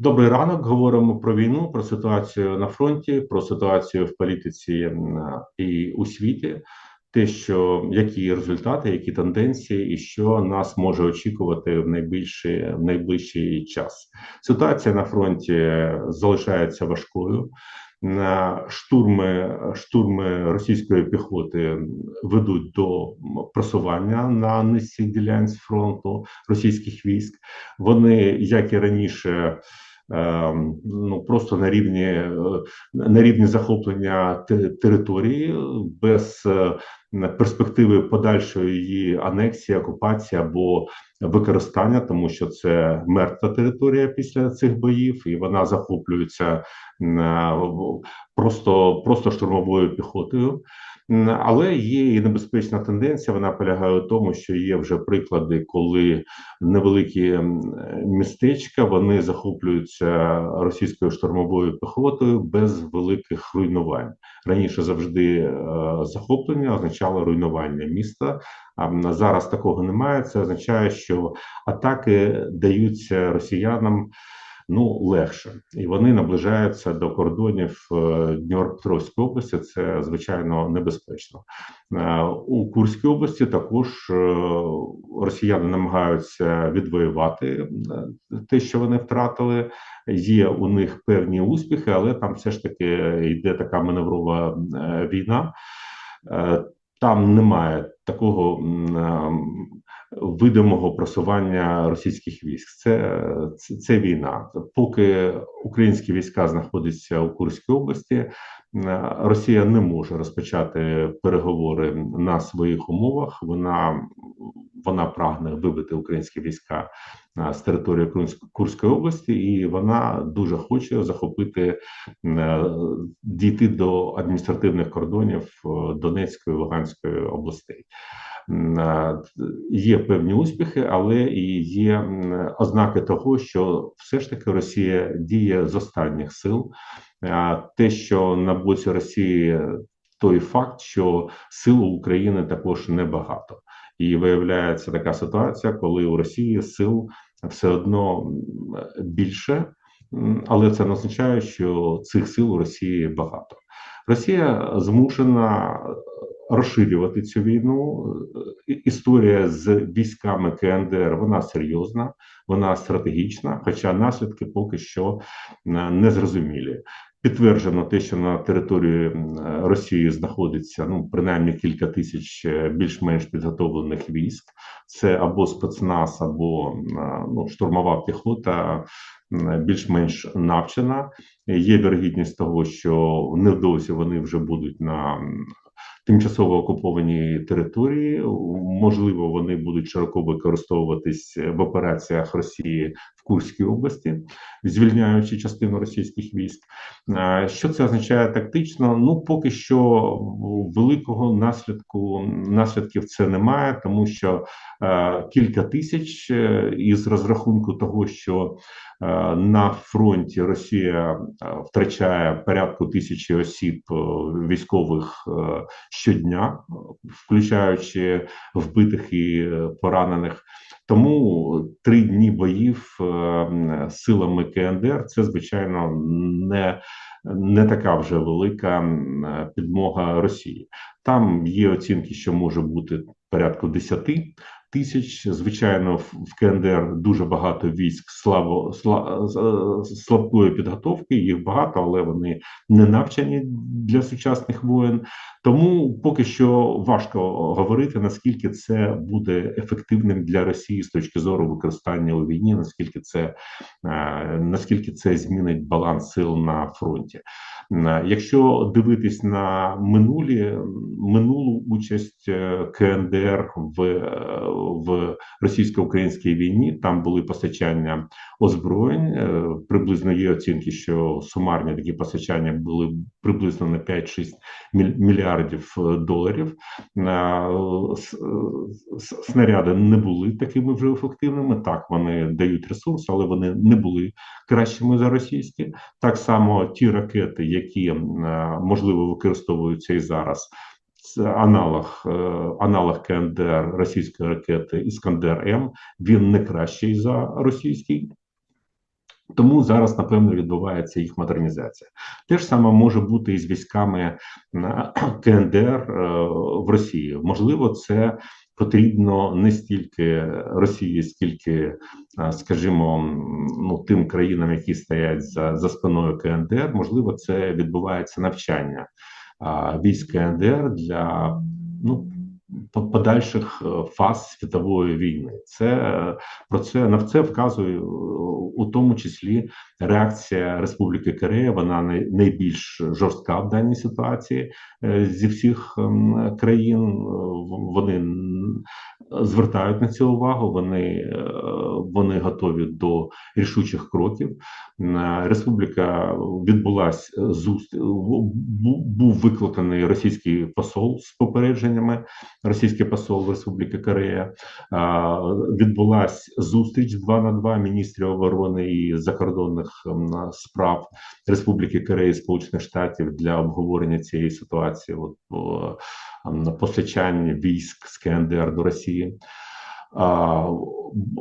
Добрий ранок. Говоримо про війну, про ситуацію на фронті, про ситуацію в політиці і у світі. Те, що які результати, які тенденції, і що нас може очікувати в найбільший в найближчий час. Ситуація на фронті залишається важкою. Штурми штурми російської піхоти ведуть до просування на низці ділянць фронту російських військ. Вони як і раніше. Ем, ну просто на рівні е, на рівні захоплення території без е, перспективи подальшої її анексії, окупації або використання, тому що це мертва територія після цих боїв, і вона захоплюється е, просто, просто штурмовою піхотою. Але є і небезпечна тенденція. Вона полягає у тому, що є вже приклади, коли невеликі містечка вони захоплюються російською штурмовою піхотою без великих руйнувань. Раніше завжди е, захоплення означало руйнування міста. А зараз такого немає. Це означає, що атаки даються росіянам ну легше, і вони наближаються до кордонів е, Дніпропетровської області. Це звичайно небезпечно е, у Курській області. Також е, росіяни намагаються відвоювати те, що вони втратили. Є у них певні успіхи, але там все ж таки йде така маневрова війна. Там немає такого видимого просування російських військ. Це, це це, війна. Поки українські війська знаходяться у Курській області, Росія не може розпочати переговори на своїх умовах. Вона вона прагне вибити українські війська з території Курської області, і вона дуже хоче захопити дійти до адміністративних кордонів е, Донецької Луганської областей. Є певні успіхи, але і є ознаки того, що все ж таки Росія діє з останніх сил. Те, що на боці Росії той факт, що сил України також небагато, і виявляється така ситуація, коли у Росії сил все одно більше, але це не означає, що цих сил у Росії багато. Росія змушена розширювати цю війну. Історія з військами КНДР вона серйозна, вона стратегічна, хоча наслідки поки що не зрозумілі. Підтверджено те, що на території Росії знаходиться ну принаймні кілька тисяч е, більш-менш підготовлених військ. Це або спецназ, або ну, штурмова піхота більш-менш навчена. Є вірогідність того, що невдовзі вони вже будуть на тимчасово окуповані території. Можливо, вони будуть широко використовуватись в операціях Росії в Курській області, звільняючи частину російських військ. Що це означає тактично? Ну поки що великого наслідку наслідків це немає, тому що кілька тисяч е, із розрахунку того, що Е, на фронті Росія е, втрачає порядку тисячі осіб військових щодня, включаючи вбитих і поранених. Тому три дні боїв силами КНДР це звичайно не не така вже велика підмога Росії. Там є оцінки, що може бути порядку 10 тисяч. Звичайно, в КНДР дуже багато військ слабо слабкої підготовки. Їх багато, але вони не навчені для сучасних воєн. Тому поки що важко говорити наскільки це буде ефективним для Росії з точки зору використання у війні, наскільки це е, наскільки це змінить баланс сил на фронті. Е, якщо дивитись на минулі минулу участь е, КНДР в в російсько-українській війні, там були постачання озброєнь. Приблизно є оцінки, що сумарні такі постачання були приблизно на 5-6 мільярдів е, доларів. Е, е, снаряди не були такими вже ефективними. Так, вони дають ресурс, але вони не були кращими за російські. Так само ті ракети, які можливо використовуються і зараз. Це Аналог аналог КНДР російської ракети Іскандер М він не кращий за російський. Тому зараз, напевно, відбувається їх модернізація. Те ж саме може бути і з військами КНДР е, в Росії. Можливо, це потрібно не стільки Росії, скільки, е, скажімо, ну тим країнам, які стоять за за спиною КНДР. Можливо, це відбувається навчання військ КНДР для ну подальших е, фаз світової війни. Це е, про це на це вказує е, у тому числі реакція Республіки Корея. Вона найбільш жорстка в даній ситуації зі всіх ем, країн. Вони звертають на це увагу. Вони вони готові до рішучих кроків. Республіка відбулася зустріч, був викликаний російський посол з попередженнями російський посол Республіки Корея. Відбулася зустріч 2 на 2 міністрів оборони і закордонних справ Республіки Кореї Сполучених Штатів для обговорення цієї ситуації. От постачання військ з КНДР до Росії.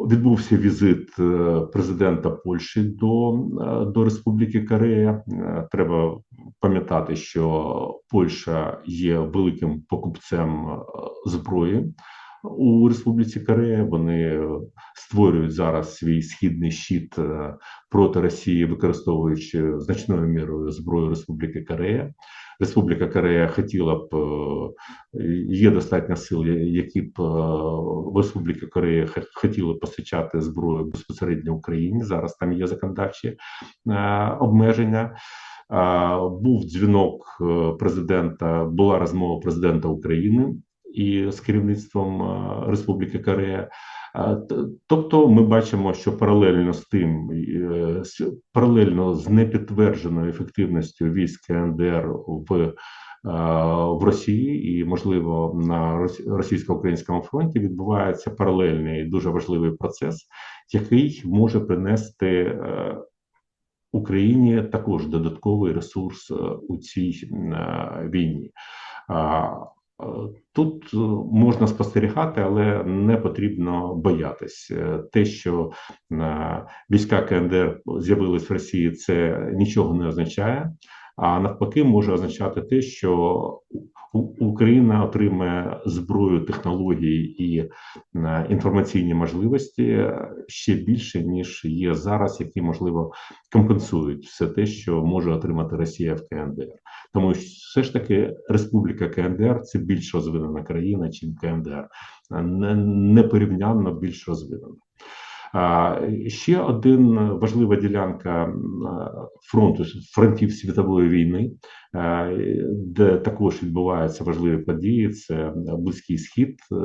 Відбувся візит е, президента Польщі до е, до Республіки Корея. Е, треба пам'ятати, що Польща є великим покупцем зброї у Республіці Корея. Вони створюють зараз свій східний щит проти Росії, використовуючи значною мірою зброю Республіки Корея. Республіка Корея хотіла б е, є достатньо сил, які б е, Республіка Корея хотіла постачати зброю безпосередньо Україні. Зараз там є законодавчі е, обмеження. Був дзвінок президента, була розмова президента України і з керівництвом Республіки Корея. Тобто, ми бачимо, що паралельно з тим, е, паралельно з непідтвердженою ефективністю військ КНДР в в Росії і, можливо, на російсько-українському фронті відбувається паралельний дуже важливий процес, який може принести е, Україні також додатковий ресурс е, у цій війні. Тут е, можна спостерігати, але не потрібно боятись. Е, те, що е, війська КНДР з'явились в Росії, це нічого не означає. А навпаки, може означати те, що Україна отримає зброю технології і інформаційні можливості ще більше ніж є зараз, які можливо компенсують все те, що може отримати Росія в КНДР. Тому все ж таки Республіка КНДР це більш розвинена країна, чим КНДР, не непорівнянно більш розвинена. Ще один важлива ділянка фронту фронтів світової війни, де також відбуваються важливі події. Це Близький Схід, е,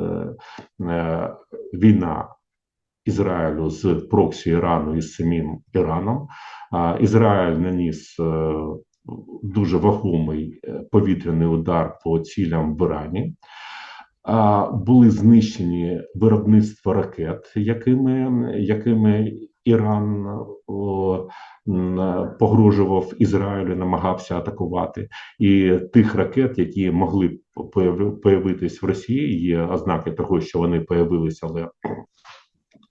е, війна Ізраїлю з проксі Ірану і з самим Іраном. Ізраїль наніс е, дуже вагомий повітряний удар по цілям в Ірані були знищені виробництво ракет, якими якими Іран о, погрожував Ізраїлю, намагався атакувати, і тих ракет, які могли появитись в Росії, є ознаки того, що вони появилися, але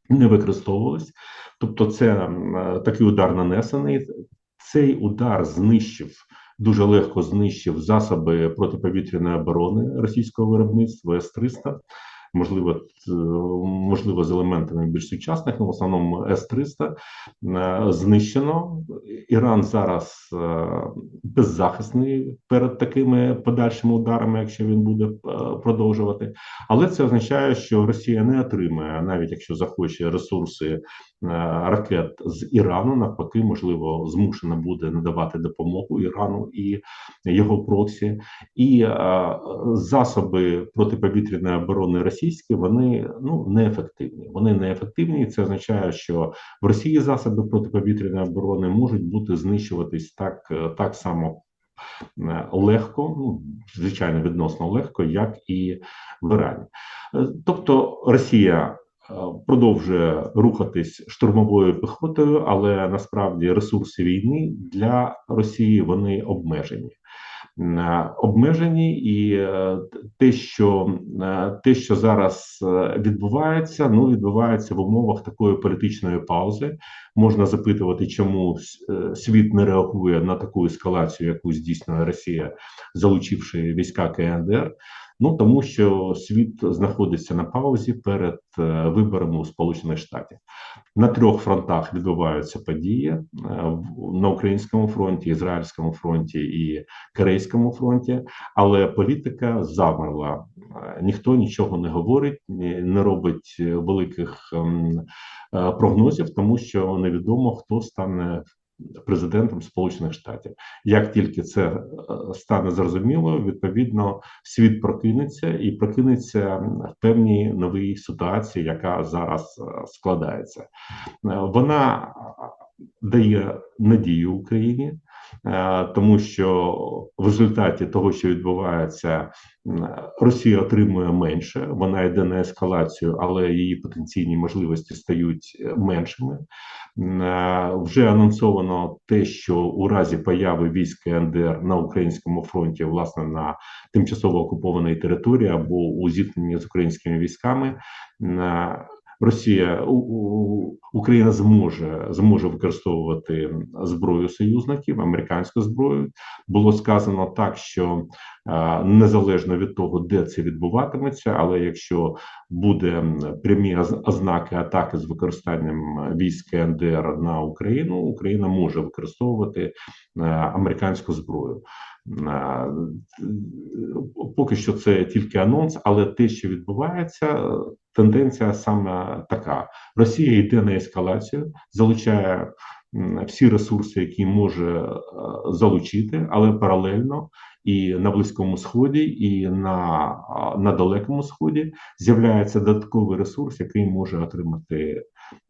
не використовувались. Тобто, це такий удар нанесений. Цей удар знищив дуже легко знищив засоби протиповітряної оборони російського виробництва С-300 можливо, можливо, з елементами більш сучасних, але в основному С-300 е, знищено. Іран зараз е, беззахисний перед такими подальшими ударами, якщо він буде е, продовжувати. Але це означає, що Росія не отримає, навіть якщо захоче ресурси ракет з Ірану, навпаки, можливо, змушена буде надавати допомогу Ірану і його проксі, і засоби протиповітряної оборони російські, вони ну неефективні. Вони неефективні, і це означає, що в Росії засоби протиповітряної оборони можуть бути знищуватись так, так само. Е, легко, ну звичайно, відносно легко, як і в Ірані. Е, тобто Росія е, продовжує рухатись штурмовою піхотою, але насправді ресурси війни для Росії вони обмежені. е, обмежені, і е, те, що е, те, що зараз е, відбувається, ну відбувається в умовах такої політичної паузи. Можна запитувати, чому е, світ не реагує на таку ескалацію, яку здійснює Росія, залучивши війська КНДР. Ну тому що світ знаходиться на паузі перед е, виборами у Сполучених Штатів. На трьох фронтах відбуваються події е, на українському фронті, ізраїльському фронті і корейському фронті, але політика замерла. Е, Ніхто нічого не говорить, не робить великих ем, прогнозів, тому що невідомо хто стане президентом Сполучених Штатів. Як тільки це е, стане зрозуміло, відповідно світ прокинеться і прокинеться в певній новій ситуації, яка зараз е, складається. Е, Вона дає надію Україні, тому що в результаті того, що відбувається, Росія отримує менше, вона йде на ескалацію, але її потенційні можливості стають е, меншими. Е, Вже анонсовано те, що у разі появи військ КНДР на українському фронті, власне, на тимчасово окупованій території або у зіткненні з українськими військами, е, Росія Україна зможе зможе використовувати зброю союзників, американську зброю. Було сказано так, що е, незалежно від того, де це відбуватиметься, але якщо буде прямі оз- ознаки атаки з використанням військ КНДР на Україну, Україна може використовувати е, американську зброю. Е, Поки що це тільки анонс, але те, що відбувається, е, тенденція саме така: Росія йде на ескалацію, залучає всі ресурси, які може е, залучити, але паралельно і на Близькому Сході, і на, на Далекому Сході з'являється додатковий ресурс, який може отримати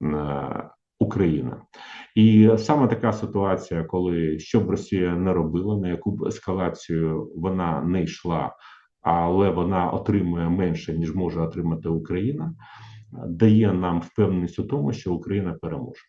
е, Україна. І саме така ситуація, коли що б Росія не робила, на яку б ескалацію вона не йшла, але вона отримує менше, ніж може отримати Україна, дає нам впевненість у тому, що Україна переможе.